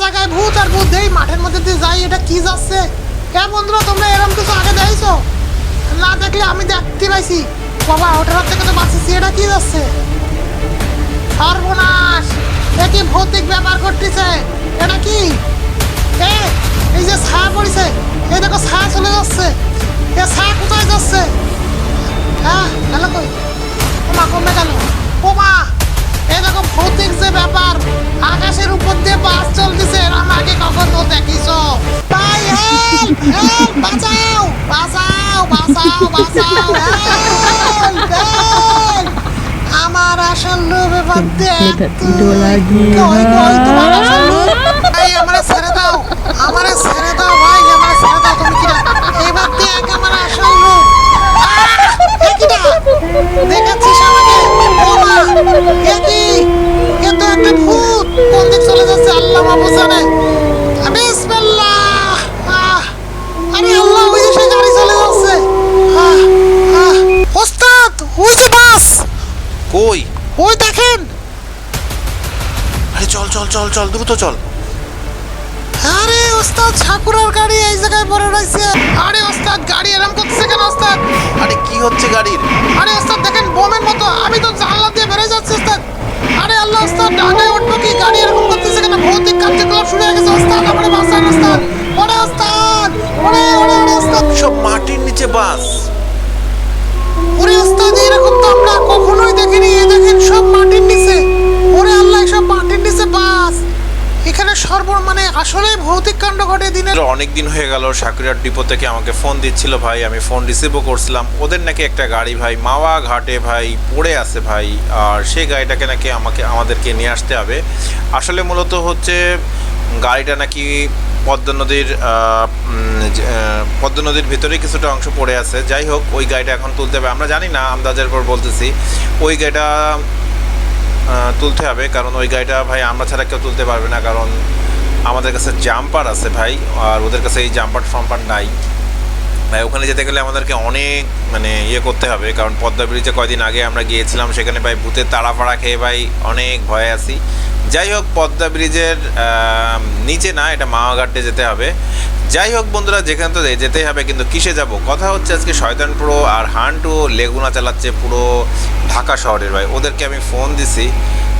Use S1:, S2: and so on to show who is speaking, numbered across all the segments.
S1: জায়গায় ভূত আর ভূত। এই মাঠের মধ্যে দিয়ে যাই, এটা কি যাচ্ছে? হ্যাঁ বন্ধুরা, তোমরা এরকম কিছু আগে দেখছ? না দেখলে আমি দেখতে পাইছি। বাবা, ওটার থেকে তো বাঁচিয়েছি, এটা কি যাচ্ছে? সর্বনাশ! এ কি ভৌতিক ব্যাপার করতেছে এটা কি? এ, এই যে ছায়া পড়েছে, এই দেখো ছায়া চলে যাচ্ছে। এ ছায়া কোথায় যাচ্ছে? হ্যাঁ গেল কই? ওমা, কমে গেল। ওমা! এই দেখো ভৌতিক যে ব্যাপার আকাশের উপর দিয়ে বাস চলতেছে এরম আগে কখনো দেখিছো? তাই হেল্প হেল্প বাঁচাও বাঁচাও বাঁচাও আমার আসল রূপ কই তোমার আসল রূপ? আমারে ছেড়ে দাও আমারে ছেড়ে দাও ভাই চল
S2: দ্রুত চল।
S1: আরে ওস্তাদ ঠাকুরের গাড়ি এই জায়গায় পড়ে রয়েছে। আরে ওস্তাদ গাড়ি এরম করতেছে কেন ওস্তাদ?
S2: আরে কি হচ্ছে গাড়ির?
S1: আরে ওস্তাদ দেখেন বোমের মতো আমি তো জানলা দিয়ে বেরিয়ে যাচ্ছি ওস্তাদ। আরে আল্লাহ ওস্তাদ ডাকায় উঠবো কি? গাড়ি এরকম করতেছে কেন? ভৌতিক কার্যকলাপ শুরু হয়ে গেছে ওস্তাদ আমারে বাঁচান ওস্তাদ। ওরে ওস্তাদ! ওরে ওরে ওরে ওস্তাদ!
S2: সব মাটির নিচে বাস।
S1: ওরে ওস্তাদ দিনের
S2: অনেক দিন হয়ে গেল, সাকুরিয়ার ডিপো থেকে আমাকে ফোন দিচ্ছিল ভাই, আমি ফোন রিসিভও করছিলাম। ওদের নাকি একটা গাড়ি ভাই, মাওয়া ঘাটে ভাই, পড়ে আছে ভাই, আর সেই গাড়িটাকে নাকি আমাকে আমাদেরকে নিয়ে আসতে হবে। আসলে মূলত হচ্ছে, গাড়িটা নাকি পদ্ম নদীর পদ্মা নদীর ভিতরে কিছুটা অংশ পড়ে আছে। যাই হোক, ওই গাড়িটা এখন তুলতে হবে। আমরা জানি না, আন্দাজের পর বলতেছি। ওই গাড়িটা তুলতে হবে, কারণ ওই গাড়িটা ভাই আমরা ছাড়া কেউ তুলতে পারবে না, কারণ আমাদের কাছে জাম্পার আছে ভাই, আর ওদের কাছে এই জাম্পার ফাম্পার নাই। ভাই, ওখানে যেতে গেলে আমাদেরকে অনেক মানে ইয়ে করতে হবে, কারণ পদ্মা ব্রিজে কয়দিন আগে আমরা গিয়েছিলাম, সেখানে ভাই ভূতের তাড়াফাড়া খেয়ে ভাই অনেক ভয়ে আছি। যাই হোক, পদ্মা ব্রিজের নিচে না, এটা মাওয়াঘাটে যেতে হবে। যাই হোক বন্ধুরা, যেখানে তো যেতেই হবে, কিন্তু কিসে যাব? কথা হচ্ছে আজকে শয়তানপুরো আর হান্টু লেগুনা চালাচ্ছে পুরো ঢাকা শহরের, ভাই। ওদেরকে আমি ফোন দিছি।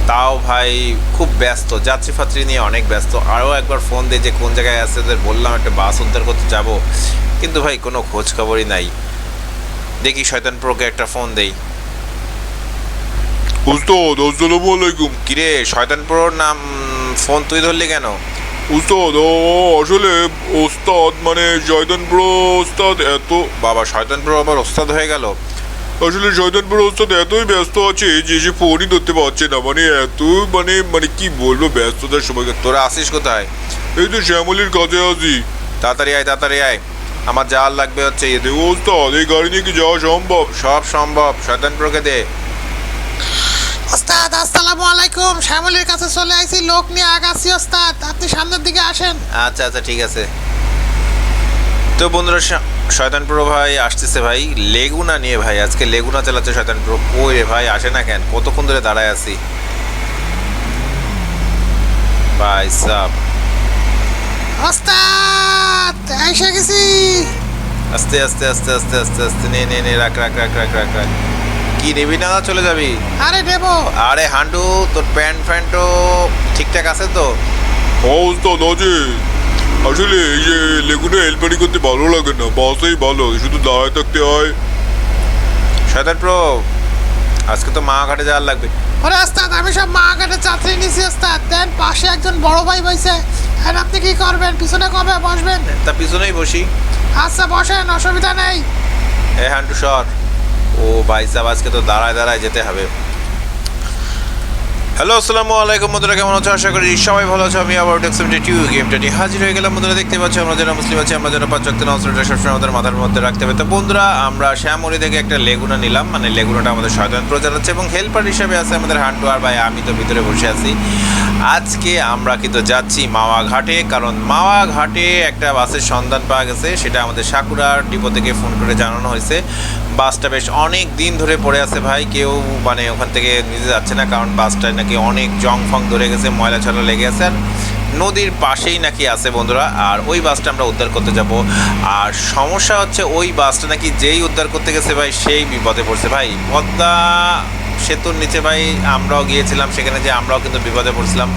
S2: তাও ভাই খুব ব্যস্ত। যাত্রী ফাত্রী নিয়ে অনেক ব্যস্ত। আরও একবার ফোন দিয়ে যে কোন জায়গায় আছে ওদের বললাম একটা বাস উদ্ধার করতে যাব। কিন্তু ভাই কোনো খোঁজ খবরই নাই। দেখি শয়তান প্রোকে একটা ফোন দেই।
S3: উস্তাদ আসসালামু আলাইকুম।
S2: কিরে শয়তান প্রোর নাম ফোন তুই ধরলি কেন?
S3: উস্তাদ ও আসলে ওস্তাদ মানে জয়দানপুর ওস্তাদ এত
S2: বাবা শয়তান প্রো আবার ওস্তাদ হয়ে গেল।
S3: আসলে জয়দানপুর ওস্তাদ এতই ব্যস্ত আছে যে সে ফোনই ধরতে পারছে না। মানে এত মানে মানে কি বলব ব্যস্ততার সময়।
S2: তোরা আসিস কোথায়?
S3: এই তো শ্যামলির কাছে আছি
S2: তাড়াতাড়ি আয় তাড়াতাড়ি আয়। আমার যাওয়ার লাগবে হচ্ছে
S3: এ ওস্তাদ এই গাড়ি নিয়ে কি যাওয়া সম্ভব?
S2: সব সম্ভব। শয়তান প্রোকে দে।
S1: ওস্তাদ আসসালামু আলাইকুম। শ্যামলের কাছে চলে আইছি। লোক নিয়ে আগাছি ওস্তাদ। আপনি সামনের দিকে আসেন।
S2: আচ্ছা আচ্ছা ঠিক আছে। তো বন্ধুরা শ- শয়তান প্রো ভাই আসতেছে ভাই। লেগুনা নিয়ে ভাই আজকে লেগুনা চালাচ্ছে শয়তান প্রো কই রে ভাই আসে না কেন? কতক্ষণ ধরে দাঁড়ায় আছি? ভাই সাব।
S1: ওস্তাদ এসে গেছি।
S2: আস্তে আস্তে আস্তে আস্তে আস্তে আস্তে নে নে নে রাখ রাখ রাখ রাখ রাখ রাখ। কি নিবি না চলে যাবি?
S1: আরে দেব
S2: আরে হান্টু তোর প্যান্ট ফ্যান্টও ঠিকঠাক আছে তো?
S3: ও তো আছে আসলে এই যে লেগুনে হেলপারি করতে ভালো লাগে না বাসেই ভালো শুধু দাঁড়ায় থাকতে হয়।
S2: শয়তান প্রো আজকে তো মা ঘাটে যাওয়ার লাগবে।
S1: ওরে আস্তাদ আমি সব মা কাটে চাকরি নিছি ওস্তাদ। দেন পাশে একজন বড় ভাই বইছে। আর আপনি কি করবেন? পিছনে কবে বসবেন?
S2: তা পিছনেই বসি।
S1: আচ্ছা বসেন অসুবিধা নেই।
S2: এ হান্টু সর। ও ভাই সাহেব আজকে তো দাঁড়ায় দাঁড়ায় যেতে হবে। হ্যালো, আসসালামু আলাইকুম বন্ধুরা, কেমন আছো? আশা করি সবাই ভালো আছো। আমি আবার টেক্সিমটি টিউ গেমটা নিয়ে হাজির হয়ে গেলাম। বন্ধুরা, দেখতে পাচ্ছি, আমরা যারা মুসলিম আছি, আমরা যারা পাঁচ ওয়াক্ত নামাজটা সবসময় আমাদের মাথার মধ্যে রাখতে হবে। তো বন্ধুরা, আমরা শ্যামরি থেকে একটা লেগুনা নিলাম। মানে লেগুনাটা আমাদের শয়তান প্রচার হচ্ছে এবং হেল্পার হিসেবে আছে আমাদের হান্টু ভাই, আমি তো ভিতরে বসে আছি। আজকে আমরা কিন্তু যাচ্ছি মাওয়া ঘাটে কারণ মাওয়া ঘাটে একটা বাসের সন্ধান পাওয়া গেছে, সেটা আমাদের সাকুরার ডিপো থেকে ফোন করে জানানো হয়েছে। বাসটা বেশ অনেক দিন ধরে পড়ে আছে ভাই, কেউ মানে ওখান থেকে নিজে যাচ্ছে না, কারণ বাসটায় নাকি অনেক জং ফং ধরে গেছে, ময়লা ছলা লেগে আছে, আর নদীর পাশেই নাকি আছে বন্ধুরা, আর ওই বাসটা আমরা উদ্ধার করতে যাব। আর সমস্যা হচ্ছে ওই বাসটা নাকি যেই উদ্ধার করতে গেছে ভাই, সেই বিপদে পড়ছে ভাই। পদ্মা সেতুর নিচে ভাই আমরাও গিয়েছিলাম, সেখানে যে আমরাও কিন্তু বিপদে পড়ছিলাম।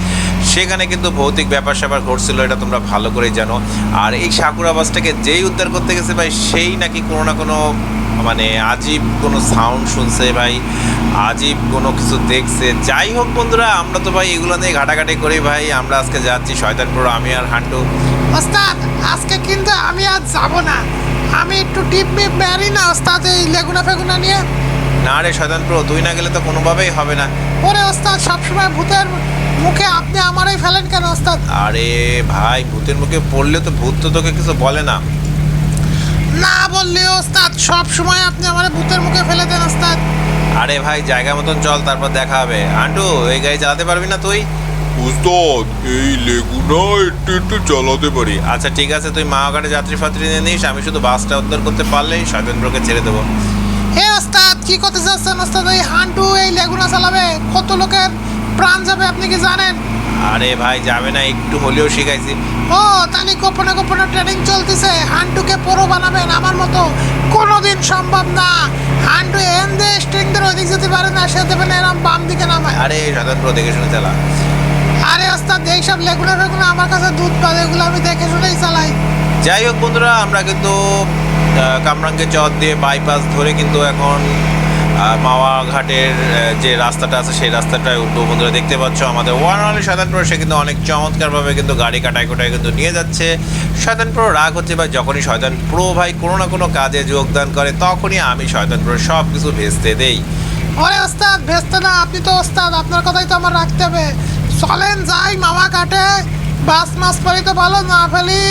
S2: সেখানে কিন্তু ভৌতিক ব্যাপার স্যাপার ঘটছিল, এটা তোমরা ভালো করেই জানো। আর এই সাকুরা বাসটাকে যেই উদ্ধার করতে গেছে ভাই, সেই নাকি কোনো না কোনো মানে আজীব কোনো সাউন্ড শুনছে ভাই, আজীব কোনো কিছু দেখছে। যাই হোক বন্ধুরা, আমরা তো ভাই এগুলো নিয়ে ঘাটাঘাটি করি ভাই, আমরা আজকে যাচ্ছি শয়তানপুর, আমি আর হান্টু।
S1: ওস্তাদ, আজকে কিন্তু আমি আর যাব না। আমি একটু টিপ মারি না, ওস্তাদ, এই লেগুনা ফেগুনা নিয়ে।
S2: না রে শয়তানপুর তুই না গেলে তো কোনোভাবেই হবে না।
S1: ওরে ওস্তাদ সবসময় ভূতের মুখে আপনি আমারই ফেলেন কেন ওস্তাদ?
S2: আরে ভাই ভূতের মুখে পড়লে তো ভূত তো তোকে কিছু বলে না।
S1: না বললে ওস্তাদ সব সময় আপনি আমার ভূতের মুখে ফেলে দেন ওস্তাদ।
S2: আরে ভাই জায়গা মতন চল তারপর দেখা হবে। হান্টু এই গাড়ি চালাতে পারবি না তুই?
S3: উস্তাদ এই লেগুনা একটু একটু চালাতে পারি।
S2: আচ্ছা ঠিক আছে তুই মাওঘাটে যাত্রী ফাত্রী নিয়ে নিস আমি শুধু বাসটা উদ্ধার করতে পারলেই শয়তানপুরকে ছেড়ে দেবো।
S1: হে ওস্তাদ কি করতে চাচ্ছেন ওস্তাদ? এই হান্টু এই লেগুনা চালাবে। কত লোকের প্রাণ যাবে আপনি কি জানেন?
S2: আরে ভাই যাবে না একটু হলেও শিখাইছি।
S1: ও তাহলে গোপনে গোপনে ট্রেনিং চলতেছে। হান্টুকে পুরো বানাবেন আমার মতো কোনোদিন সম্ভব না। হান্টু এন দিয়ে স্ট্রিং দিয়ে ওদিক যেতে পারে না সে দেবেন এরম বাম দিকে নামায়।
S2: আরে শয়তানপুর দেখে শুনে চালা।
S1: আরে ওস্তাদ এইসব লেগুনা ফেগুনা আমার কাছে দুধ পাবে এগুলো আমি দেখে শুনেই চালাই।
S2: যাই হোক বন্ধুরা আমরা কিন্তু কামরাঙ্গে চর দিয়ে বাইপাস ধরে কিন্তু এখন মাওয়া ঘাটের যে রাস্তাটা আছে সেই রাস্তাটায় উঠবো বন্ধুরা, দেখতে পাচ্ছ আমাদের ওয়ান অনলি শয়তানপুর সে কিন্তু অনেক চমৎকারভাবে কিন্তু গাড়ি কাটায় কোটায় কিন্তু নিয়ে যাচ্ছে। শয়তানপুর রাগ হচ্ছে ভাই, যখনই শয়তান প্রো ভাই কোনো না কোনো কাজে যোগদান করে, তখনই আমি শয়তানপুর সব কিছু ভেস্তে দেই।
S1: ওরে ওস্তাদ, ভেস্তে না, আপনি তো ওস্তাদ, আপনার কথাই তো আমার রাখতে হবে। চলেন যাই মামা কাটে বাস মাছ পারি তো ভালো, না ফেলি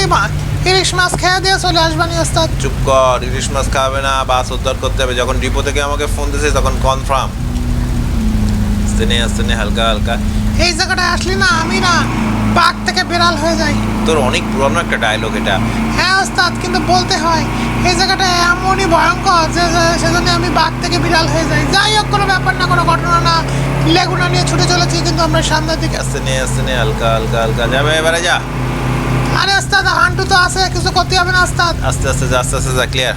S1: ইলিশ মাছ খেয়ে দিয়ে চলে আসবানি ওস্তাদ
S2: চুপ কর ইলিশ মাছ খাবে না বাস উদ্ধার করতে হবে। যখন ডিপো থেকে আমাকে ফোন দিয়েছে তখন কনফার্ম আসতে নেই আসতে নেই হালকা হালকা।
S1: এই জায়গাটায় আসলি না আমি না বাঘ থেকে বিড়াল হয়ে যাই।
S2: তোর অনেক পুরনো একটা ডায়লগ এটা।
S1: হ্যাঁ ওস্তাদ কিন্তু বলতে হয় এই জায়গাটা এমনই ভয়ঙ্কর যে যে- সেজন্য আমি বাঘ থেকে বিড়াল হয়ে যাই। যাই হোক কোনো ব্যাপার না কোনো ঘটনা না। লেগুনা নিয়ে ছুটে চলেছি কিন্তু আমরা সামনের দিকে
S2: আস্তে নে আস্তে নে হালকা হালকা হালকা। যাবে এবারে যা।
S1: আরে ওস্তাদ হান্টু তো আছে কিছু করতে হবে না ওস্তাদ।
S2: আস্তে আস্তে যা আস্তে আস্তে যা ক্লিয়ার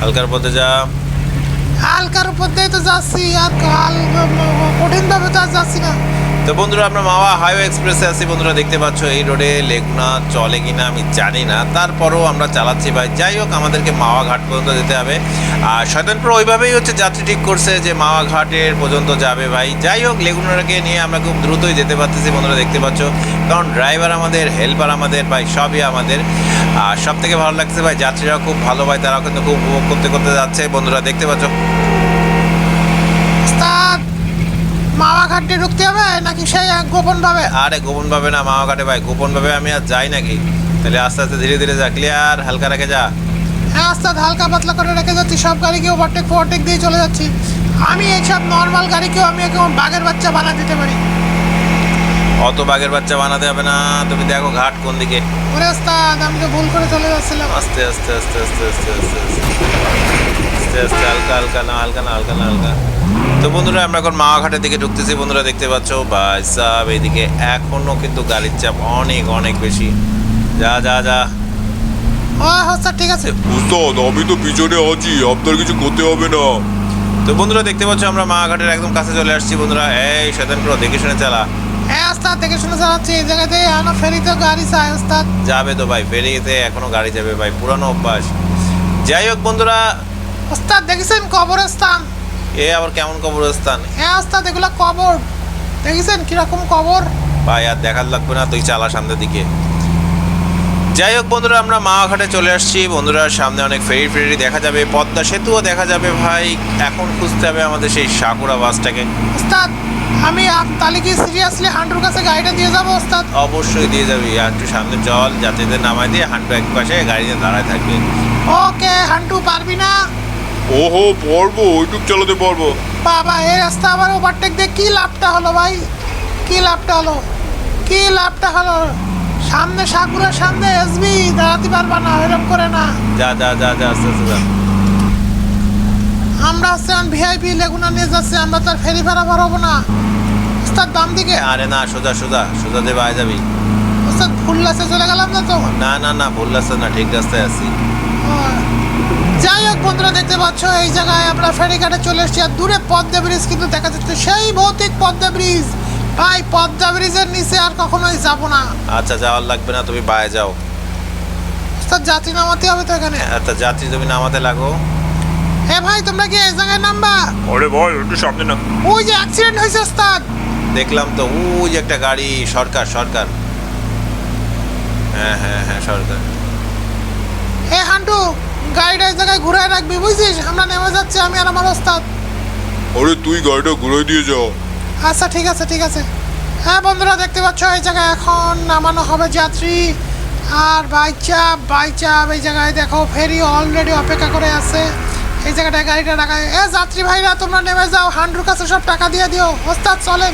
S2: হালকার পথে যা।
S1: হালকার উপর দিয়ে তো যাচ্ছি আর কাল কঠিন ভাবে তো আর যাচ্ছি না।
S2: তো বন্ধুরা, আমরা মাওয়া হাইওয়ে এক্সপ্রেসে আছি। বন্ধুরা, দেখতে পাচ্ছ এই রোডে লেগুনা চলে কিনা আমি জানি না। তারপরও আমরা চালাচ্ছি ভাই। যাই হোক, আমাদেরকে মাওয়া ঘাট পর্যন্ত যেতে হবে। আর শয়তানপুর ওইভাবেই হচ্ছে যাত্রী ঠিক করছে যে মাওয়া ঘাটের পর্যন্ত যাবে ভাই। যাই হোক, লেগুনাটাকে নিয়ে আমরা খুব দ্রুতই যেতে পারতেছি। বন্ধুরা, দেখতে পাচ্ছ, কারণ ড্রাইভার আমাদের, হেল্পার আমাদের, ভাই, সবই আমাদের। আর সব থেকে ভালো লাগছে ভাই যাত্রীরা খুব ভালো ভাই, তারাও কিন্তু খুব উপভোগ করতে করতে যাচ্ছে। বন্ধুরা, দেখতে পাচ্ছ
S1: ওস্তাদ মামা ঘাটে ঢুকতে হবে নাকি সেই গোপন ভাবে?
S2: আরে গোপন ভাবে না মামা ঘাটে ভাই গোপন ভাবে আমি আর যাই নাকি? তাহলে আস্তে আস্তে ধীরে ধীরে যা ক্লিয়ার হালকা রেখে যা।
S1: হ্যাঁ ওস্তাদ হালকা পাতলা করে রেখে যাচ্ছি সব গাড়িকে ওভারটেক ফোভারটেক দিয়ে চলে যাচ্ছি। আমি এইসব নর্মাল গাড়িকেও আমি একদম বাঘের বাচ্চা বানা দিতে পারি।
S2: অত বাঘের বাচ্চা বানাতে হবে না তুমি দেখো ঘাট কোন দিকে।
S1: ওরে ওস্তাদ আমি তো ভুল করে চলে যাচ্ছিলাম।
S2: আস্তে আস্তে আস্তে আস্তে আস্তে আস্তে আস্তে। আস্তে আস্তে হালকা হালকা না হালকা না হালকা না হালকা। তো বন্ধুরা আমরা এখন মাওয়া ঘাটের দিকে ঢুকতেছি। বন্ধুরা দেখতে পাচ্ছ ভাই সাহেব এইদিকে এখনও কিন্তু গাড়ির চাপ অনেক অনেক বেশি। যা যা যা।
S1: ও ওস্তাদ ঠিক আছে।
S3: উস্তাদ আমি তো পিছনে আছি আপনার কিছু করতে হবে না।
S2: তো বন্ধুরা দেখতে পাচ্ছ আমরা মাওয়া ঘাটের একদম কাছে চলে আসছি বন্ধুরা। এই শয়তান প্রো দেখে শুনে চালা।
S1: হ্যাঁ ওস্তাদ দেখে শুনে চালাচ্ছি। এই জায়গাতে ফেরিতে গাড়ি চাই ওস্তাদ
S2: যাবে তো ভাই ফেরিতে এখনও গাড়ি যাবে ভাই পুরানো অভ্যাস। যাই হোক বন্ধুরা
S1: ওস্তাদ দেখেছেন কবরস্থান?
S2: এ আবার কেমন কবরস্থান?
S1: হ্যাঁ ওস্তাদ এগুলো কবর। দেখেছেন কীরকম কবর?
S2: ভাই আর দেখার লাগবে না তুই চালা সামনের দিকে। যাই হোক বন্ধুরা আমরা মাওয়াঘাটে চলে আসছি। বন্ধুরা সামনে অনেক ফেরি ফেরি দেখা যাবে পদ্মা সেতুও দেখা যাবে ভাই। এখন খুঁজতে হবে আমাদের সেই সাকুরা বাসটাকে
S1: ওস্তাদ আমি তাহলে কি সিরিয়াসলি হান্টুর কাছে গাড়িটা দিয়ে যাব ওস্তাদ?
S2: অবশ্যই দিয়ে যাবি। একটু সামনে চল যাত্রীদের নামাই দিয়ে হান্টু এক পাশে গাড়িতে দাঁড়ায় থাকবে।
S1: ওকে হান্টু পারবি না?
S3: ওহো পারব ওইটুক চালাতে পারব।
S1: বাবা এই রাস্তা আবার ওভারটেক দিয়ে কি লাভটা হলো ভাই? কি লাভটা হলো? কি লাভটা হলো? সামনে সাকুরের সামনে এসবি দাঁড়াতে পারবা না এরকম করে না।
S2: যা যা যা যা আস্তে আস্তে যা।
S1: আমরা হচ্ছে ভিআইপি লেগুনা নিয়ে যাচ্ছি আমরা তো আর ফেরি ফেরা পারব না। ওস্তাদ বাম দিকে।
S2: আরে না সোজা সোজা সোজা দেবে আয় যাবি।
S1: ওস্তাদ ভুল রাস্তায় চলে গেলাম না তো?
S2: না না না ভুল রাস্তা না ঠিক রাস্তায় আছি।
S1: যাই হোক বন্ধুরা দেখতে পাচ্ছ এই জায়গায় আমরা ফেরিঘাটে চলে এসেছি। আর দূরে পদ্মা ব্রিজ কিন্তু দেখা যাচ্ছে সেই ভৌতিক পদ্মা ব্রিজ। ভাই পদ্মা ব্রিজের নিচে আর কখনোই যাব না।
S2: আচ্ছা যাওয়ার লাগবে না তুমি বায়ে যাও।
S1: ওস্তাদ যাত্রী নামাতে হবে তো এখানে?
S2: আচ্ছা যাত্রী তুমি নামাতে লাগো।
S1: হে ভাই তোমরা কি এই জায়গায় নামবা?
S3: আরে ভাই একটু সামনে না
S1: ওই যে অ্যাক্সিডেন্ট হয়েছে ওস্তাদ।
S2: দেখলাম তো ওই যে একটা গাড়ি সরকার সরকার। হ্যাঁ হ্যাঁ হ্যাঁ সরকার।
S1: হে হান্টু গাড়িটা এই জায়গায় ঘুরে রাখবি বুঝছিস? আমরা নেমে যাচ্ছি আমি আর আমার ওস্তাদ।
S3: আরে তুই গাড়িটা ঘুরাই দিয়ে যাও
S1: আচ্ছা ঠিক আছে ঠিক আছে। হ্যাঁ বন্ধুরা দেখতে পাচ্ছ এই জায়গায় এখন নামানো হবে যাত্রী। আর বাইচাপ বাইচাপ এই জায়গায় দেখো ফেরি অলরেডি অপেক্ষা করে আছে। এই জায়গাটায় গাড়িটা রাখা এ যাত্রী ভাইরা তোমরা নেমে যাও হান্ডুর কাছে সব টাকা দিয়ে দিও। ওস্তাদ চলেন।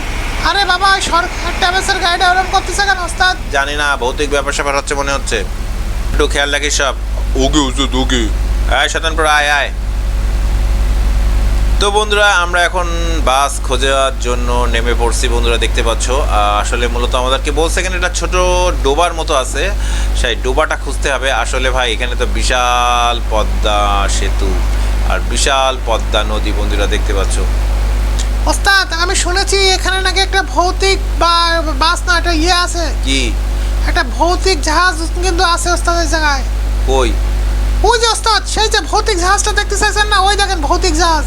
S1: আরে বাবা সরকার ট্যাবেসের গাড়িটা ওরকম করতেছে কেন ওস্তাদ?
S2: জানি না ভৌতিক ব্যাপার স্যাপার হচ্ছে মনে হচ্ছে। একটু খেয়াল রাখিস সব।
S3: ওকে ওস্তাদ ওকে
S2: আয় শতানপুর আয় আয়। তো বন্ধুরা আমরা এখন বাস খোঁজার জন্য নেমে পড়ছি বন্ধুরা দেখতে পাচ্ছ। আসলে মূলত আমাদেরকে বলছে এখানে একটা ছোট ডোবার মতো আছে। সেই ডোবাটা খুঁজতে হবে। আসলে ভাই এখানে তো বিশাল পদ্মা সেতু আর বিশাল পদ্মা নদী বন্ধুরা দেখতে পাচ্ছ।
S1: ওস্তাদ আমি শুনেছি এখানে নাকি একটা ভৌতিক বা বাস না একটা ইয়ে আছে।
S2: কি?
S1: একটা ভৌতিক জাহাজ কিন্তু আছে ওস্তাদ এই জায়গায়।
S2: কই?
S1: ওই যে ওস্তাদ সেই যে ভৌতিক জাহাজটা দেখতে চাইছেন না? ওই দেখেন ভৌতিক জাহাজ।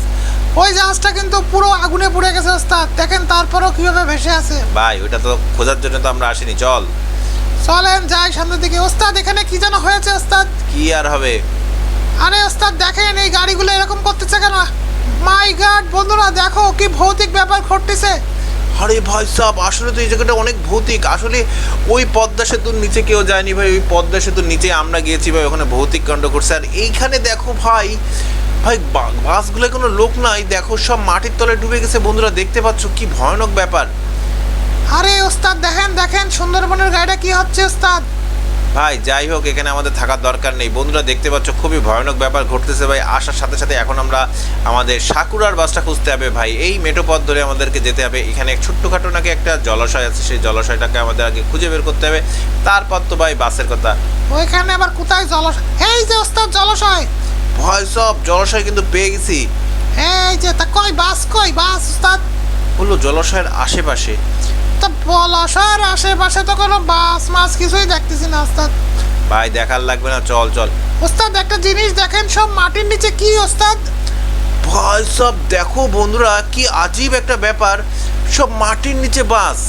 S1: ওই জাহাজটা কিন্তু পুরো আগুনে পুড়ে গেছে ওস্তাদ। দেখেন তারপরও কীভাবে ভেসে আছে।
S2: ভাই ওটা তো খোঁজার জন্য তো আমরা আসিনি চল।
S1: চলেন যাই সামনের দিকে। ওস্তাদ এখানে কি যেন হয়েছে ওস্তাদ?
S2: কি আর হবে?
S1: আরে ওস্তাদ দেখেন এই গাড়িগুলো এরকম করতেছে কেন? মাই গড বন্ধুরা দেখো কি ভৌতিক ব্যাপার ঘটতেছে।
S2: আরে ভাই সাহ আসলে তো এই জায়গাটা অনেক ভৌতিক। আসলে ওই পদ্মা সেতুর নিচে কেউ যায়নি ভাই, ওই পদ্মা সেতুর নিচে আমরা গিয়েছি ভাই, ওখানে ভৌতিক কাণ্ড করছে আর এইখানে দেখো ভাই ভাই বাসগুলো কোনো লোক নাই, দেখো সব মাটির তলে ডুবে গেছে বন্ধুরা, দেখতে পাচ্ছ কি ভয়ানক ব্যাপার।
S1: আরে ওস্তাদ, দেখেন দেখেন, সুন্দরবনের গাড়িটা কি হচ্ছে, ওস্তাদ?
S2: ভাই যাই হোক এখানে আমাদের থাকার দরকার নেই। বন্ধুরা দেখতে পাচ্ছ খুবই ভয়ানক ব্যাপার ঘটতেছে ভাই। আসার সাথে সাথে এখন আমরা আমাদের সাকুরার বাসটা খুঁজতে হবে ভাই। এই মেটো পথ ধরে আমাদেরকে যেতে হবে। এখানে ছোট্টখাটো নাকি একটা জলাশয় আছে। সেই জলাশয়টাকে আমাদের আগে খুঁজে বের করতে হবে। তারপর তো ভাই বাসের কথা।
S1: ওইখানে আবার কোথায় জলাশয়? এই যে ওস্তাদ জলাশয়!
S2: ভয় সব জলাশয় কিন্তু পেয়ে গেছি।
S1: এই যে তা কই বাস কই বাস ওস্তাদ?
S2: হলো জলাশয়ের আশেপাশে।
S1: তো জলাশয়ের আশেপাশে তো কোনো বাস মাস কিছুই দেখতেছি না ওস্তাদ।
S2: ভাই দেখার লাগবে না চল চল।
S1: ওস্তাদ একটা জিনিস দেখেন সব মাটির নিচে কি ওস্তাদ?
S2: ভয় সব দেখো বন্ধুরা কি আজীব একটা ব্যাপার সব মাটির নিচে বাস।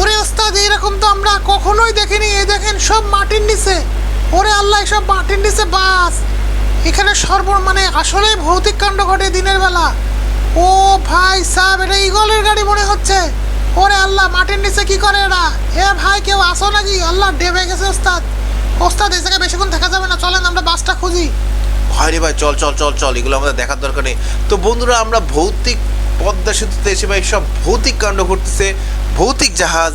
S1: ওরে ওস্তাদ এরকম তো আমরা কখনোই দেখিনি এই দেখেন সব মাটির নিচে। ওরে আল্লাহ সব মাটির নিচে বাস। এখানে সর্ব মানে আসলেই ভৌতিক কাণ্ড ঘটে দিনের বেলা। ও ভাই সাহেব, এটা ইগলের গাড়ি মনে হচ্ছে। ওরে আল্লাহ, মাটির নিচে কি করে এরা? এ ভাই, কেউ আসো নাকি? আল্লাহ, ডেবে গেছে ওস্তাদ। ওস্তাদ এই জায়গায় বেশিক্ষণ দেখা যাবে না, চলেন, আমরা বাসটা খুঁজি।
S2: ভাই রে ভাই, চল চল চল চল, এগুলো আমাদের দেখার দরকার নেই। তো বন্ধুরা, আমরা ভৌতিক পদ্মা সেতুতে এসে ভাই সব ভৌতিক কাণ্ড ঘটতেছে, ভৌতিক জাহাজ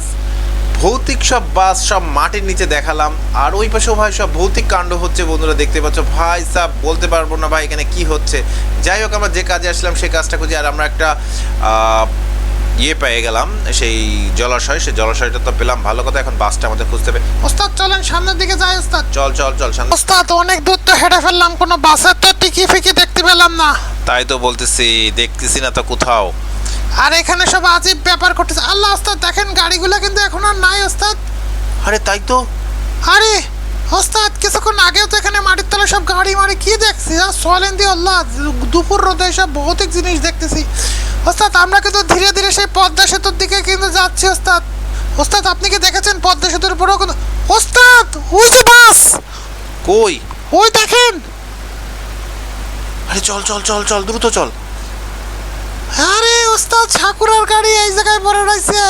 S2: ভৌতিক সব বাস সব মাটির নিচে দেখালাম। আর ওই পাশেও ভাই সব ভৌতিক কাণ্ড হচ্ছে বন্ধুরা দেখতে পাচ্ছ। ভাই সাহ বলতে পারব না ভাই এখানে কি হচ্ছে। যাই হোক আমরা যে কাজে আসলাম সেই কাজটা খুঁজি আর আমরা একটা ইয়ে পেয়ে গেলাম সেই জলাশয়। সেই জলাশয়টা তো পেলাম ভালো কথা এখন বাসটা আমাদের খুঁজতে হবে।
S1: ওস্তাদ চলেন সামনের দিকে যাই ওস্তাদ।
S2: চল চল চল শান্ত
S1: ওস্তাদ অনেক দূর তো হেঁটে ফেললাম কোনো বাসের তো টিকি ফিকি দেখতে পেলাম না।
S2: তাই তো বলতেছি দেখতেছি না তো কোথাও।
S1: আর এখানে সব আজীব ব্যাপার করতেছে। আল্লাহ ওস্তাদ দেখেন গাড়িগুলো কিন্তু এখন আর নাই ওস্তাদ।
S2: আরে তাই তো।
S1: আরে ওস্তাদ কিছুক্ষণ আগেও তো এখানে মাটির তলে সব গাড়ি মারি কি দেখছি? আর চলেন দিয়ে আল্লাহ দুপুর রোদে সব ভৌতিক জিনিস দেখতেছি। ওস্তাদ আমরা কিন্তু ধীরে ধীরে সেই পদ্মা সেতুর দিকে কিন্তু যাচ্ছি ওস্তাদ। ওস্তাদ আপনি কি দেখেছেন পদ্মা সেতুর উপরেও কিন্তু ওস্তাদ ওই যে বাস!
S2: কই?
S1: ওই দেখেন!
S2: আরে চল চল চল চল দ্রুত চল।
S1: আরে ওস্তাদ ঠাকুরের গাড়ি এই জায়গায় পড়ে রয়েছে।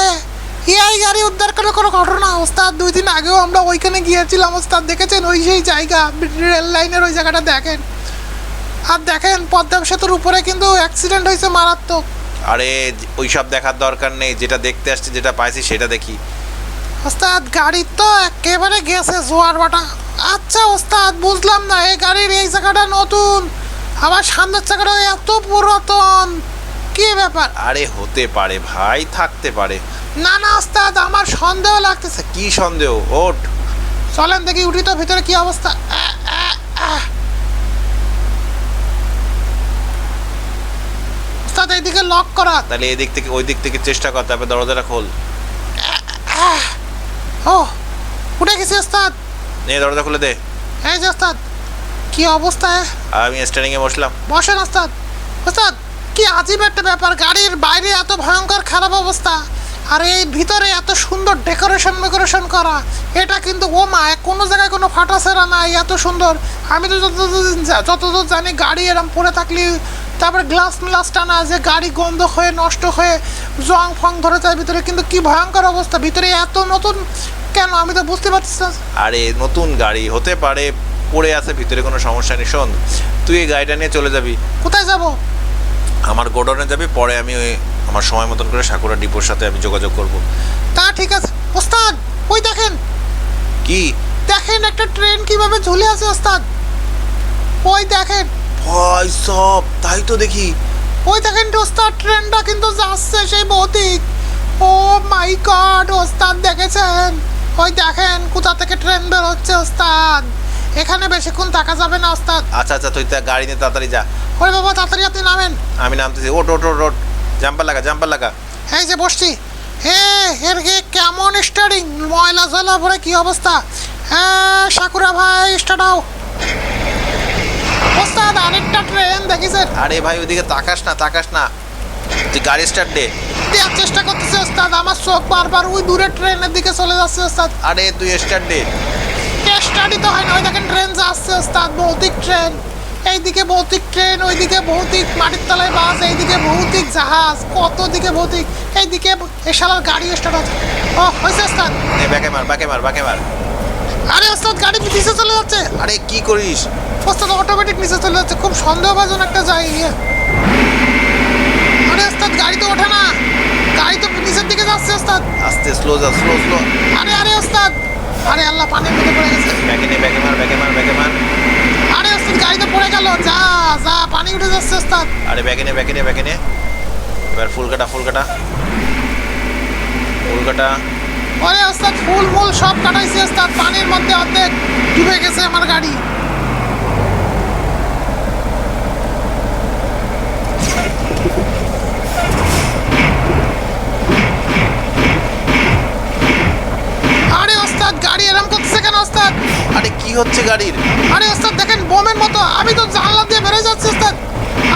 S1: এই গাড়ি উদ্ধার করে কোনো ঘটনা? ওস্তাদ দুই দিন আগেও আমরা ওইখানে গিয়েছিলাম ওস্তাদ দেখেছেন? ওই সেই জায়গা রেল লাইনের ওই জায়গাটা দেখেন। আর দেখেন পদ্মা সেতুর উপরে কিন্তু অ্যাক্সিডেন্ট হয়েছে মারাত্মক।
S2: আরে ওইসব দেখার দরকার নেই যেটা দেখতে আসছি যেটা পাইছি সেটা দেখি।
S1: ওস্তাদ গাড়ি তো একেবারে গেছে জোয়ার বাটা। আচ্ছা ওস্তাদ বুঝলাম না এই গাড়ির এই জায়গাটা নতুন। আবার সামনের জায়গাটা এত পুরাতন। কি ব্যাপার?
S2: আরে হতে পারে ভাই থাকতে পারে।
S1: না না ওস্তাদ আমার সন্দেহ লাগতেছে।
S2: কি সন্দেহ? ওঠ।
S1: চলেন দেখি উঠি তো ভিতরে কি অবস্থা। ওস্তাদ এইদিকে লক করা।
S2: তাহলে এদিক থেকে ওই দিক থেকে চেষ্টা কর তারপরে দরজাটা খোল।
S1: ও উঠে গেছি ওস্তাদ।
S2: নিয়ে দরজা খুলে দে।
S1: এই যে ওস্তাদ কি অবস্থা
S2: আমি স্ট্যান্ডিং এ বসলাম।
S1: বসেন ওস্তাদ। ওস্তাদ কি আজীব একটা ব্যাপার গাড়ির বাইরে এত ভয়ঙ্কর খারাপ অবস্থা। আর এই ভিতরে এত সুন্দর ডেকোরেশন মেকোরেশন করা এটা কিন্তু ও মা কোনো জায়গায় কোনো ফাটা সেরা নাই এত সুন্দর। আমি তো যতদূর যতদূর জানি গাড়ি এরম পরে থাকলে তারপরে গ্লাস গ্লাস টানা যে গাড়ি গন্ধ হয়ে নষ্ট হয়ে জং ফং ধরে যায় ভিতরে কিন্তু কি ভয়ঙ্কর অবস্থা ভিতরে এত নতুন কেন আমি তো বুঝতে পারছি না।
S2: আরে নতুন গাড়ি হতে পারে পড়ে আছে ভিতরে কোনো সমস্যা নেই শোন। তুই এই গাড়িটা নিয়ে চলে যাবি।
S1: কোথায় যাব?
S2: আমার গোডাউনে যাবি পরে আমি ওই আমার সময় মতন করে সাকুরা ডিপোর সাথে আমি যোগাযোগ করব।
S1: তা ঠিক আছে। ওস্তাদ ওই দেখেন।
S2: কি?
S1: দেখেন একটা ট্রেন কীভাবে ঝুলে আছে ওস্তাদ। ওই দেখেন।
S2: ভাই সব তাই তো দেখি।
S1: ওই দেখেন ওস্তাদ ট্রেনটা কিন্তু যাচ্ছে সেই ভৌতিক। ও মাই গড ওস্তাদ দেখেছেন? ওই দেখেন কোথা থেকে ট্রেন বের হচ্ছে ওস্তাদ। এখানে বেশিক্ষণ থাকা যাবে না ওস্তাদ।
S2: আচ্ছা আচ্ছা তুই তা গাড়ি নিয়ে তাড়াতাড়ি যা।
S1: ওরে বাবা তাড়াতাড়ি আপনি নামেন।
S2: আমি নামতেছি। ওট ওট ওট জাম্পার লাগা জাম্পার লাগা।
S1: এই যে বসছি। হে এর গে কেমন স্টার্টিং ময়লা জলা ভরে কি অবস্থা? হ্যাঁ সাকুরা ভাই স্টার্টাও ওস্তাদ আরেকটা ট্রেন দেখেছেন?
S2: আরে ভাই ওইদিকে তাকাস না তাকাস না। তুই গাড়ি স্টার্ট দে।
S1: দেওয়ার চেষ্টা করতেছে ওস্তাদ। আমার চোখ বারবার ওই দূরে ট্রেনের দিকে চলে যাচ্ছে ওস্তাদ।
S2: আরে তুই স্টার্ট দে।
S1: স্টাডি তো হয় না ওই দেখেন ট্রেন যাচ্ছে ওস্তাদ ভৌতিক ট্রেন এইদিকে ভৌতিক ট্রেন ওইদিকে ভৌতিক মাটির তলায় বাস এইদিকে ভৌতিক জাহাজ কত দিকে ভৌতিক এইদিকে এশালার গাড়ি স্টার্ট হচ্ছে। ও হয়েছে ওস্তাদ
S2: নে ব্যাকে মার ব্যাকে মার ব্যাকে মার।
S1: আরে ওস্তাদ গাড়ি নিচে চলে যাচ্ছে।
S2: আরে কি করিস?
S1: ওস্তাদ অটোমেটিক নিচে চলে যাচ্ছে। খুব সন্দেহভাজন একটা ইয়ে আরে ওস্তাদ গাড়ি তো ওঠে না। গাড়ি তো নিচের দিকে যাচ্ছে ওস্তাদ
S2: আস্তে স্লো যা স্লো স্লো
S1: আরে আরে ওস্তাদ আরে আল্লাহ পানির মধ্যে পড়ে গেছে।
S2: ব্যাকে নে ব্যাকে মার ব্যাকে মার ব্যাকে মার।
S1: আরে ওস্তাদ গাড়িতে পড়ে গেল যা যা পানি উঠে যাচ্ছে ওস্তাদ।
S2: আরে ব্যাকে নে ব্যাকে নে ব্যাকে নে। এবার ফুল কাটা ফুল কাটা। ফুল কাটা।
S1: আরে ওস্তাদ ফুল ফুল সব কাটাইছে ওস্তাদ পানির মধ্যে অর্ধেক ডুবে গেছে আমার গাড়ি আরে ওস্তাদ গাড়ি এরম ওস্তাদ?
S2: আরে কি হচ্ছে গাড়ির?
S1: আরে ওস্তাদ দেখেন বোমের মতো আমি তো জানলা দিয়ে বেরোয় যাচ্ছি ওস্তাদ।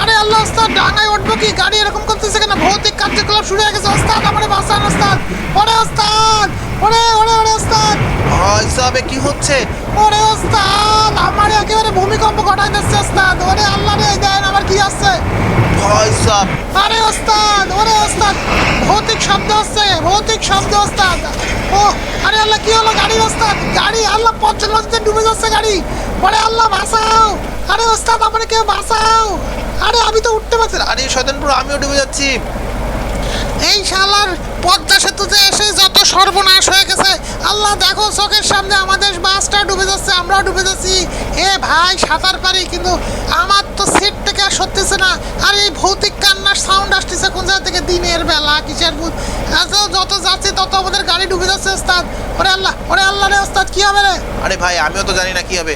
S1: আরে আল্লাহ ওস্তাদ ডাঙায় উঠবো কি? গাড়ি এরকম করতেছে কেন? ভৌতিক কার্যকলাপ শুরু হয়ে গেছে ওস্তাদ আমারে বাঁচান ওস্তাদ। ওরে ওস্তাদ ওরে ওরে ওরে ওস্তাদ।
S2: ভাই সাবে কি হচ্ছে?
S1: ওরে ওস্তাদ আমার একেবারে ভূমিকম্প ঘটাই দিচ্ছে ওস্তাদ। ওরে আল্লাহ রে দেন আমার কি আসছে
S2: ভাই
S1: আরে ওস্তাদ, ওরে ওস্তাদ, ভৌতিক শব্দ হচ্ছে ভৌতিক শব্দ ওস্তাদ। ও আরে আল্লাহ, কি হলো গাড়ির ওস্তাদ? গাড়ি, আল্লাহ নদীতে ডুবে যাচ্ছে গাড়ি। ওরে আল্লাহ, বাঁচাও। আরে ওস্তাদ আমার কেউ বাঁচাও। আরে, আমি তো উঠতে পারছি
S2: আরে শয়তানপুর আমিও ডুবে যাচ্ছি।
S1: এই শালার পদ্মা সেতুতে এসে যত সর্বনাশ হয়ে গেছে। আল্লাহ দেখো চোখের সামনে আমাদের বাসটা ডুবে যাচ্ছে আমরাও ডুবে যাচ্ছি। এ ভাই সাঁতার পারি কিন্তু আমার তো সিট থেকে আর সত্যিছে না। আর এই ভৌতিক কান্নার সাউন্ড আসতেছে কোন জায়গা থেকে? দিনের বেলা কিসের বুধ যত যাচ্ছি তত আমাদের গাড়ি ডুবে যাচ্ছে ওস্তাদ। ওরে আল্লাহ ওরে আল্লাহ রে ওস্তাদ কি হবে রে?
S2: আরে ভাই আমিও তো জানি না কি হবে।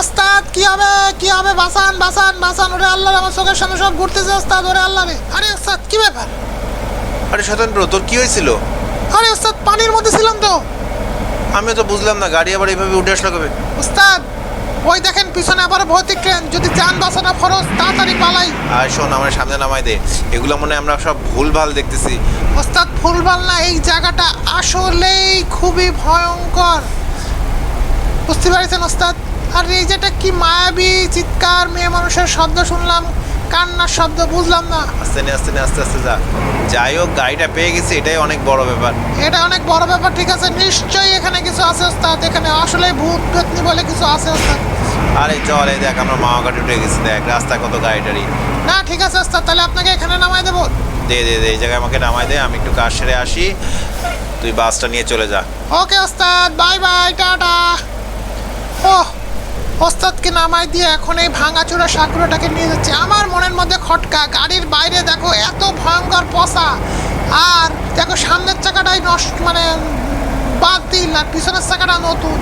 S1: ওস্তাদ কি হবে? কি হবে? বাসান বাসান বাসান ওরে আল্লাহ আমার চোখের সামনে সব ঘুরতেছে ওস্তাদ। ওরে আল্লাহ রে। আরে ওস্তাদ কি ব্যাপার?
S2: আরে শয়তানপুর তোর কি হয়েছিল?
S1: আরে ওস্তাদ পানির মধ্যে ছিলাম তো।
S2: আমি তো বুঝলাম না গাড়ি আবার এইভাবে উঠে আসলো কবে?
S1: উস্তাদ ওই দেখেন পিছনে আবার ভৌতিক ট্রেন। যদি যান বাঁচানো খরচ তাড়াতাড়ি পালাই।
S2: আর শোন আমার সামনে নামাই দে। এগুলো মনে হয় আমরা সব ভুল ভালো দেখতেছি।
S1: ওস্তাদ ফুলবাল না এই জায়গাটা আসলেই খুবই ভয়ঙ্কর। বুঝতে পারছেন ওস্তাদ? আর এই যেটা কি মায়াবী চিৎকার মেয়ে মানুষের শব্দ শুনলাম। কান্নার শব্দ বুঝলাম না।
S2: আস্তে আস্তে আস্তে আস্তে যা। যাই হোক গাড়িটা পেয়ে গেছি এটাই অনেক বড় ব্যাপার।
S1: এটা অনেক বড় ব্যাপার ঠিক আছে নিশ্চয়ই এখানে কিছু আছে ওস্তাদ এখানে আসলে ভূত পেতনি বলে কিছু আছে ওস্তাদ।
S2: আরে চল এই দেখ আমরা মামা ঘাটে উঠে গেছি দেখ রাস্তা কত গাড়িটারি।
S1: না ঠিক আছে ওস্তাদ তাহলে আপনাকে এখানে নামাই দেবো।
S2: দে দে দে এই জায়গায় আমাকে নামাই দে আমি একটু কাজ সেরে আসি। তুই বাসটা নিয়ে চলে যা।
S1: ওকে ওস্তাদ বাই বাই। ওস্তাদকে নামাই দিয়ে এখন এই ভাঙাচোরা সাঁকুড়াটাকে নিয়ে যাচ্ছে। আমার মনের মধ্যে খটকা, গাড়ির বাইরে দেখো এত ভয়ঙ্কর পচা। আর দেখো সামনের চাকাটাই নষ্ট মানে বাদ দিল, আর পিছনের চাকাটা নতুন।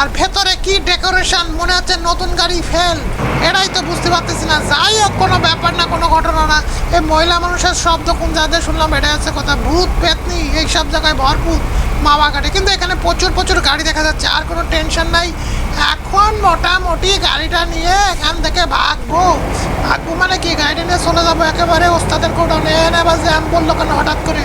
S1: আর ভেতরে কি ডেকোরেশন, মনে হচ্ছে নতুন গাড়ি ফেল। এটাই তো বুঝতে পারতেছি না। যাই হোক, কোনো ব্যাপার না, কোনো ঘটনা না। এই মহিলা মানুষের শব্দ কোন যাদের শুনলাম এটা হচ্ছে কথা। ভূত, পেতনি এই সব জায়গায় ভরপুর মামা ঘাটে কিন্তু এখানে প্রচুর প্রচুর গাড়ি দেখা যাচ্ছে। আর কোনো টেনশন নাই। এখন মোটামুটি গাড়িটা নিয়ে এখান থেকে ভাগবো। ভাগবো মানে কি? গাড়িটা নিয়ে চলে যাব একেবারে ওস্তাদের গোডাউনে এনে বা জ্যাম বলল কেন হঠাৎ করে।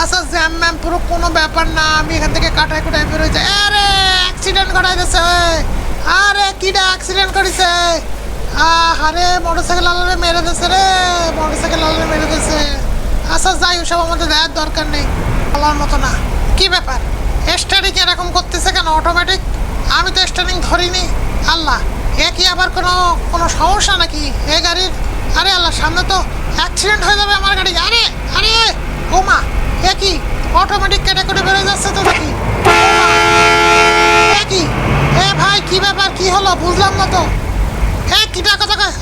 S1: আচ্ছা জ্যাম ম্যাম পুরো কোনো ব্যাপার না, আমি এখান থেকে কাটায় কুটায় বেরোয় যাই। আরে অ্যাক্সিডেন্ট ঘটাই দিছে। আরে, কিডা অ্যাক্সিডেন্ট করেছে? আরে মোটরসাইকেল আলারে মেরে দিছে রে মোটরসাইকেল আলারে মেরে দিছে। আচ্ছা যাই ওসব আমাদের দেওয়ার দরকার নেই। বলার মতো না। কি ব্যাপার? স্টারিং এরকম করতেছে কেন? অটোমেটিক আমি তো স্টারিং ধরিনি। আল্লাহ, এ কি আবার কোনো কোনো সমস্যা নাকি? এ গাড়ির? আরে আল্লাহ, সামনে তো অ্যাক্সিডেন্ট হয়ে যাবে আমার গাড়ি। আরে আরে ও মা এ কি? অটোমেটিক কেটে কেটে বেরোয় যাচ্ছে তো এ কি? এ ভাই, কি ব্যাপার? কি হলো? বুঝলাম না তো। এ, কিটা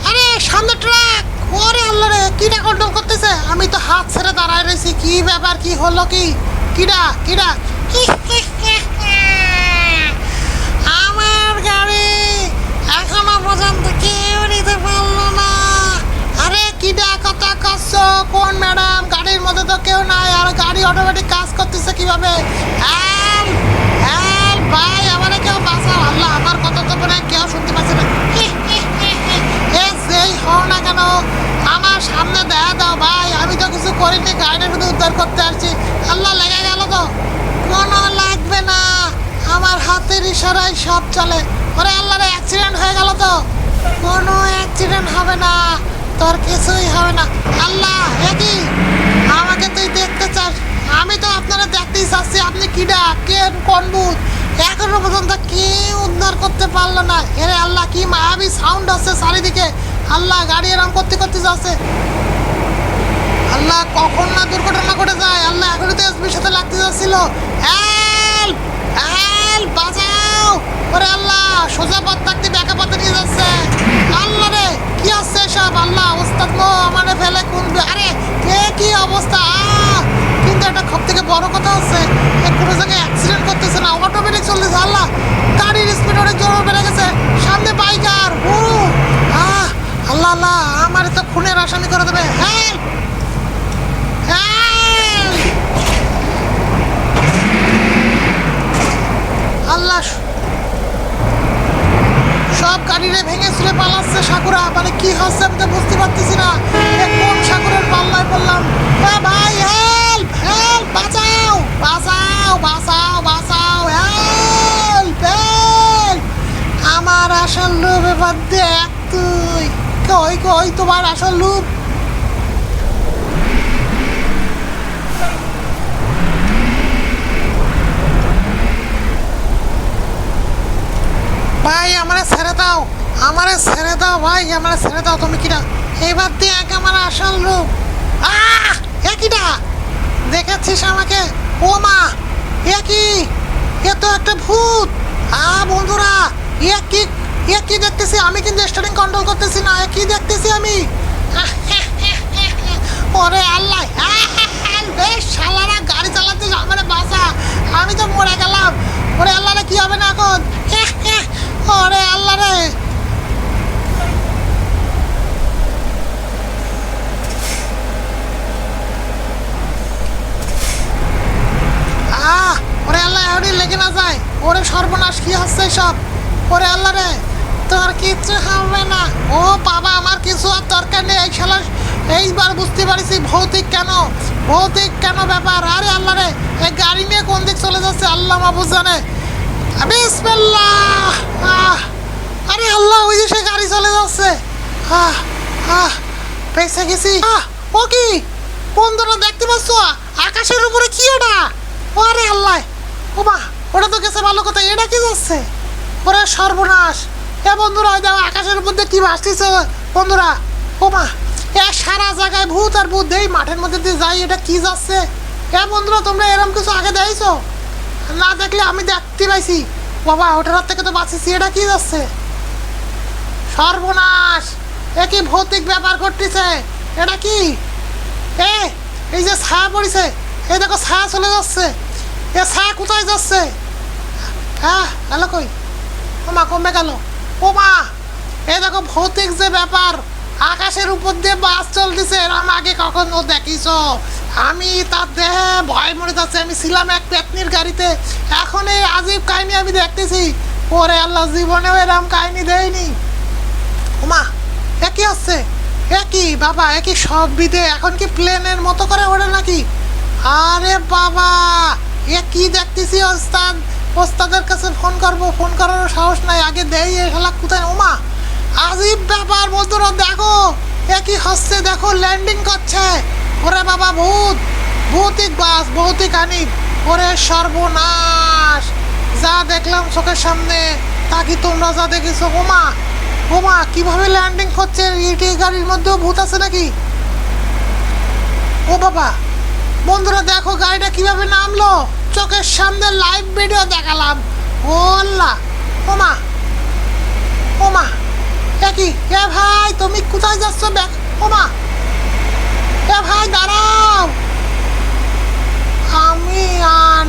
S1: আরে, সামনে ট্রাক ওরে আল্লাহ রে, কিটা কন্ট্রোল করতেছে? আমি তো হাত ছেড়ে দাঁড়ায় রয়েছি। কি ব্যাপার? কি হলো কি? কিডা কিডা আমার গাড়ি এখনও পর্যন্ত কেউ নিতে পারল না। আরে কিডা কথা কচ্ছ কোন ম্যাডাম? গাড়ির মধ্যে তো কেউ নাই, আর গাড়ি অটোমেটিক কাজ করতেছে কীভাবে? ভাই, আমারে কেউ বাঁচাও। আল্লাহ, আমার কথা কেউ শুনতে পাচ্ছে না। যেই হও না কেন, আমার সামনে দেখা দাও ভাই। আমি তো কিছু করিনি গাড়িটা শুধু উদ্ধার করতে আসছি। আল্লাহ, লেগে গেল তো। কোনো লাগবে না। আমার হাতের ইশারায় সব চলে। ওরে আল্লাহরে অ্যাক্সিডেন্ট হয়ে গেল তো। কোনো অ্যাক্সিডেন্ট হবে না। তোর কিছুই হবে না। আল্লাহ একই আমাকে তুই দেখতে চাস? আমি তো আপনারা দেখতেই চাচ্ছি। আপনি কিডা কে কোন বুথ এখনও পর্যন্ত কেউ উদ্ধার করতে পারল না। এরে আল্লাহ, কি মায়াবী সাউন্ড আছে চারিদিকে। আল্লাহ, গাড়ি এরম করতে করতে যাচ্ছে। আল্লাহ কখন না দুর্ঘটনা ঘটে যায়? আল্লাহ এখনই তো এসবির সাথে লাগতে যাচ্ছিল। ওরে আল্লাহ, সোজা পথ থাকতে পথে নিয়ে যাচ্ছে। আল্লাহ রে, কি আসছে আল্লাহ, ওস্তাদ গো আমারে ফেলে কোন আরে কে কি অবস্থা! কিন্তু একটা সব থেকে বড় কথা হচ্ছে কোনো জায়গায় অ্যাক্সিডেন্ট করতেছে না অটোমেটিক চলতেছে। আল্লাহ, গাড়ির স্পিড অনেক জোর বেড়ে গেছে। সামনে বাইকার আল্লাহ আল্লাহ, আমার তো খুনের আসামি করে দেবে। হেল্প হেল্প আল্লাহ সব গাড়িরে ভেঙে চুরে পালাচ্ছে সাকুরা। মানে কি হচ্ছে আমি তো বুঝতে পারতেছি না। কোন সাকুরের পাল্লায় বললাম ভাই হেল্প হেল্প বাঁচাও বাঁচাও বাঁচাও বাঁচাও হেল্প হেল্প আমার আসল লোভ এবার দেখ তুই। কই কই, তোমার আসল লোভ ভাই, আমারে ছেড়ে দাও। আমারে ছেড়ে দাও ভাই, আমারে ছেড়ে দাও তুমি কিনা। এবার দিয়ে এক আমার আসল রূপ। আহ! এ দেখেছিস আমাকে? ও মা, এ কি? এ তো একটা ভূত। আ বন্ধুরা, এ কি কি দেখতেছি? আমি কিন্তু স্টারিং কন্ট্রোল করতেছি না, এ কি দেখতেছি আমি? ওরে আল্লাহ শালারা গাড়ি চালাতে আমার বাসা। আমি তো মরে গেলাম। ওরে আল্লাহ কি হবে না এখন? ওরে আল্লাহ রে। ওরে আল্লাহ, এখনই লেগে না যায়। ওরে সর্বনাশ, কি হচ্ছে সব ওরে আল্লাহ রে, তোর কিচ্ছু হবে না। ও বাবা, আমার কিছু আর দরকার নেই। এই শালা, এইবার বুঝতে পারছি ভৌতিক কেন। ভৌতিক কেন ব্যাপার? আরে আল্লাহ রে, এই গাড়ি নিয়ে কোন দিক চলে যাচ্ছে? আল্লাহ মাহবুজ জানে আরে আল্লাহ, ওই যে সে গাড়ি চলে যাচ্ছে। আহ আহ পেছে গেছি। ও কি? বন্ধুরা, দেখতে পাচ্ছ? আকাশের উপরে কি ওটা ওরে আল্লাহ। ও মা ওটা তো গেছে ভালো কথা। এটা কি যাচ্ছে? ওরে সর্বনাশ। এ বন্ধুরা ওই দেখো, আকাশের মধ্যে কি ভাসতেছে, বন্ধুরা। ও মা এ সারা জায়গায় ভূত আর ভূত। এই মাঠের মধ্যে দিয়ে যাই, এটা কি যাচ্ছে? এ বন্ধুরা, তোমরা এরকম কিছু আগে দেখছ? না দেখলে আমি দেখতে পাইছি। বাবা, ওটার হাত থেকে তো বাঁচিয়েছি, এটা কি যাচ্ছে সর্বনাশ! এ কি ভৌতিক ব্যাপার ঘটতেছে? এটা কি? এ, এই যে ছায়া পড়েছে, এই দেখো ছায়া চলে যাচ্ছে। এ ছায়া কোথায় যাচ্ছে? হ্যাঁ হ্যালো কই? ওমা, কমে গেল। ও মা এই দেখো ভৌতিক যে ব্যাপার আকাশের উপর দিয়ে বাস চলতেছে এরম আগে কখনো দেখিস। আমি তার দেহে ভয় মরে যাচ্ছে, আমি ছিলাম এক পেতনির গাড়িতে। এখন এই আজীব কাহিনী আমি দেখতেছি। ওরে আল্লাহ, জীবনেও এরম কাহিনী দেয়নি। ওমা, এ কি হচ্ছে? এ কি বাবা, এ কি সব বিদে? এখন কি প্লেনের মতো করে ওড়ে নাকি? আরে বাবা, এ কি দেখতেছি ওস্তাদ? ওস্তাদের কাছে ফোন করব, ফোন করার সাহস নাই, আগে দেই এ শালা কোথায়? ওমা আজীব ব্যাপার, বন্ধুরা, দেখো। এ কি হচ্ছে দেখো ল্যান্ডিং করছে। ওরে বাবা, ভূত। ভৌতিক বাস, ভৌতিক আনি ওরে সর্বনাশ। যা দেখলাম চোখের সামনে, তা কি তোমরা যা দেখেছ? ওমা ওমা, কীভাবে ল্যান্ডিং করছে? ইটি গাড়ির মধ্যেও ভূত আছে নাকি? ও বাবা, বন্ধুরা, দেখো গাড়িটা কীভাবে নামলো? চোখের সামনে লাইভ ভিডিও দেখালাম। ও আল্লাহ ওমা ওমা। একই এ ভাই তুমি কোথায় যাচ্ছ ব্যাগ ওমা এ ভাই দাঁড়াও। আমি আর